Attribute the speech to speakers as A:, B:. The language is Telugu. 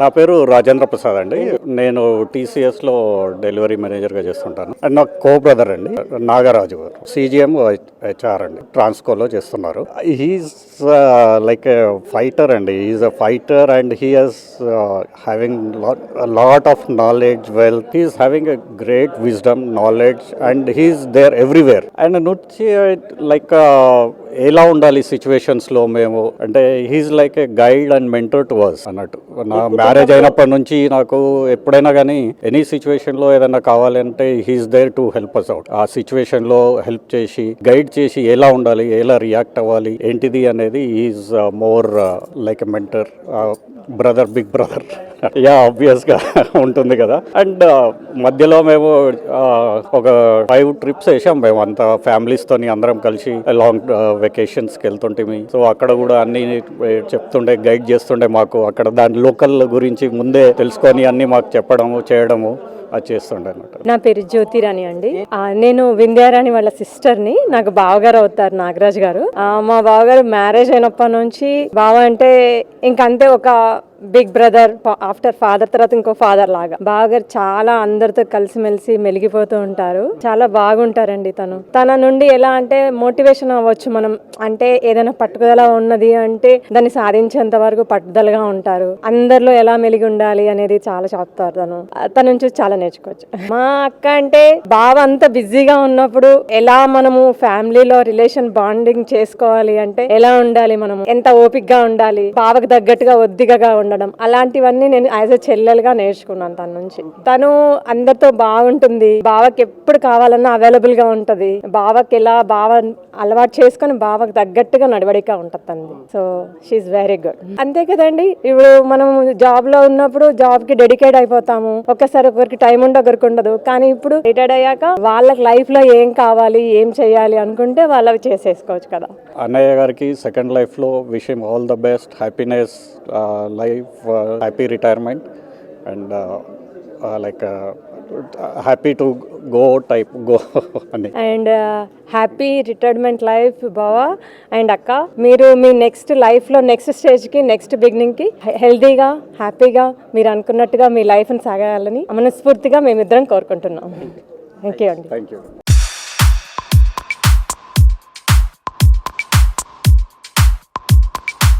A: నా పేరు రాజేంద్ర ప్రసాద్ అండి. నేను టీసీఎస్లో డెలివరీ మేనేజర్గా చేస్తుంటాను. అండ్ నా కో బ్రదర్ అండి నాగరాజు గారు. సిజిఎం హెచ్ఆర్ అండి. ట్రాన్స్కోలో చేస్తున్నారు. హీస్ లైక్ ఫైటర్ అండి. He's a fighter and he has having lot of knowledge wealth he's having a great wisdom knowledge and he's there everywhere and నుంచి లైక్ ఎలా ఉండాలి సిచ్యువేషన్స్లో మేము? అంటే he's like a guide and mentor to us అన్నట్టు. నా మ్యారేజ్ అయినప్పటి నుంచి నాకు ఎప్పుడైనా కానీ ఎనీ సిచ్యువేషన్లో ఏదైనా కావాలంటే he's there to help us out ఆ సిచ్యువేషన్లో హెల్ప్ చేసి గైడ్ చేసి ఎలా ఉండాలి ఎలా రియాక్ట్ అవ్వాలి ఏంటిది అనేది is more like a mentor brother big brother. Yeah ఆబ్వియస్గా ఉంటుంది కదా. అండ్ మధ్యలో మేము ఒక ఫైవ్ ట్రిప్స్ వేసాం మేము అంతా ఫ్యామిలీస్తో అందరం కలిసి లాంగ్ వెకేషన్స్కి వెళ్తుంటే సో అక్కడ కూడా అన్ని చెప్తుండే గైడ్ చేస్తుండే మాకు. అక్కడ దాని లోకల్ గురించి ముందే తెలుసుకొని అన్ని మాకు చెప్పడము చేయడము. అది చేస్తుండే అనమాట
B: నా పేరు జ్యోతిరాణి అండి. నేను వింధ్యారాణి వాళ్ళ సిస్టర్ని నాకు బావగారు అవుతారు నాగరాజ్ గారు. మా బావగారు మ్యారేజ్ అయినప్పటి నుంచి బావ అంటే ఇంకంతే ఒక బిగ్ బ్రదర్ ఆఫ్టర్ ఫాదర్ తర్వాత ఇంకో ఫాదర్ లాగా. బాగా చాలా అందరితో కలిసిమెలిసి మెలిగిపోతూ ఉంటారు. చాలా బాగుంటారండి తను. తన నుండి ఎలా అంటే మోటివేషన్ అవ్వచ్చు మనం. అంటే ఏదైనా పట్టుదల ఉన్నది అంటే దాన్ని సాధించేంత వరకు పట్టుదలగా ఉంటారు. అందరిలో ఎలా మెలిగి ఉండాలి అనేది చాలా చెప్తారు తను. తన నుంచి చాలా నేర్చుకోవచ్చు. మా అక్క అంటే బావ అంత బిజీగా ఉన్నప్పుడు ఎలా మనము ఫ్యామిలీలో రిలేషన్ బాండింగ్ చేసుకోవాలి అంటే ఎలా ఉండాలి మనము? ఎంత ఓపిక్గా ఉండాలి? బావకు తగ్గట్టుగా ఒద్దిగగా ఉండడం. అలాంటివన్నీ నేను యాజ్ ఎ చెల్లెలుగా నేర్చుకున్నాను తన నుంచి. తను అందరితో బాగుంటుంది. బావకి ఎప్పుడు కావాలన్నా అవైలబుల్గా ఉంటది. బావకి ఎలా బావ అలవాటు చేసుకొని బావకు తగ్గట్టుగా నడవడిక ఉంటుంది తనది. సో షీఈ్ వెరీ గుడ్ అంతే కదండి. ఇప్పుడు మనం జాబ్లో ఉన్నప్పుడు జాబ్కి డెడికేట్ అయిపోతాము. ఒక్కసారి ఒకరికి టైం ఉండి ఒకరికి ఉండదు. కానీ ఇప్పుడు రిటైర్డ్ అయ్యాక వాళ్ళకి లైఫ్లో ఏం కావాలి ఏం చేయాలి అనుకుంటే వాళ్ళవి చేసేసుకోవచ్చు కదా.
A: అన్నయ్య గారికి సెకండ్ లైఫ్లో విషయం all the best happiness life happy retirement and like happy to go type go అని.
B: అండ్ హ్యాపీ రిటైర్మెంట్ లైఫ్ బావా అండ్ అక్క మీరు మీ నెక్స్ట్ లైఫ్లో నెక్స్ట్ స్టేజ్కి నెక్స్ట్ బిగినింగ్కి హెల్తీగా హ్యాపీగా మీరు అనుకున్నట్టుగా మీ లైఫ్ని సాగాలని మనస్ఫూర్తిగా మేమిద్దరం కోరుకుంటున్నాం. థ్యాంక్ యూ అండి.
A: Thank you